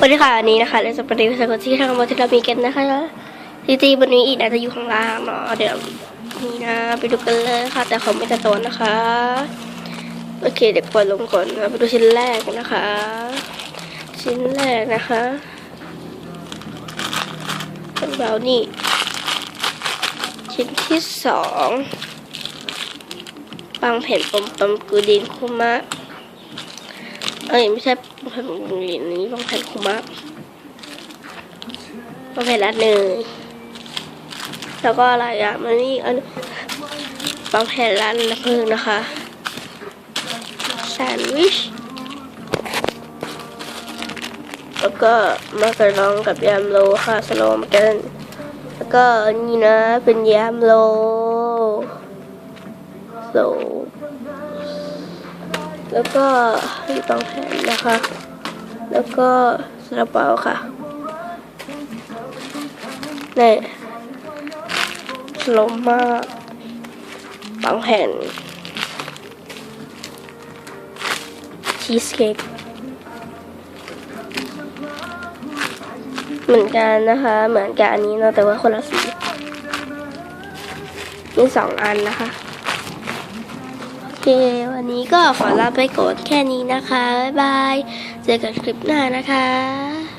วันนี้ค่ะอันนี้นะคะเราจะปรีวิวสกุลที่ทางมอเตอร์มีกันนะคะจริงๆวันนี้อีกอาจจะอยู่ข้างล่างเนาะเดี๋ยวนี่นะไปดูกันเลยค่ะ แต่เขาไม่จะโตนนะคะ โอเคเดี๋ยวปล่อยลงก่อนนะไปดูชิ้นแรกนะคะ ชิ้นแรกนะคะเป็นเบลนี่ชิ้นที่สองบางแผ่นปมปมกูดินคุมะ เอ้ยไม่ใช่บางแผ่นปมกูดินนี้บางแผ่นคุมะบางแผ่นละเนยแล้วก็อะไรอะมันนี่อันบางแผ่นร้านน้ำผึ้งนะคะแซนด์วิชแล้วก็มาการลองกับยามโลค่ะสโลมกัน แล้วก็นี่นะเป็นยามโลโล แล้วก็มีบางแผ่นนะคะ แล้วก็ซาลาเปาค่ะนี่สลว์มากบางแผ่น ชีสเค้กเหมือนกันนะคะ เหมือนกับอันนี้นะแต่ว่าคนละสีมีสองอันนะคะ เควันนี้ก็ขอลาไปก่อนแค่นี้นะคะ บ๊ายบาย เจอกันคลิปหน้านะคะ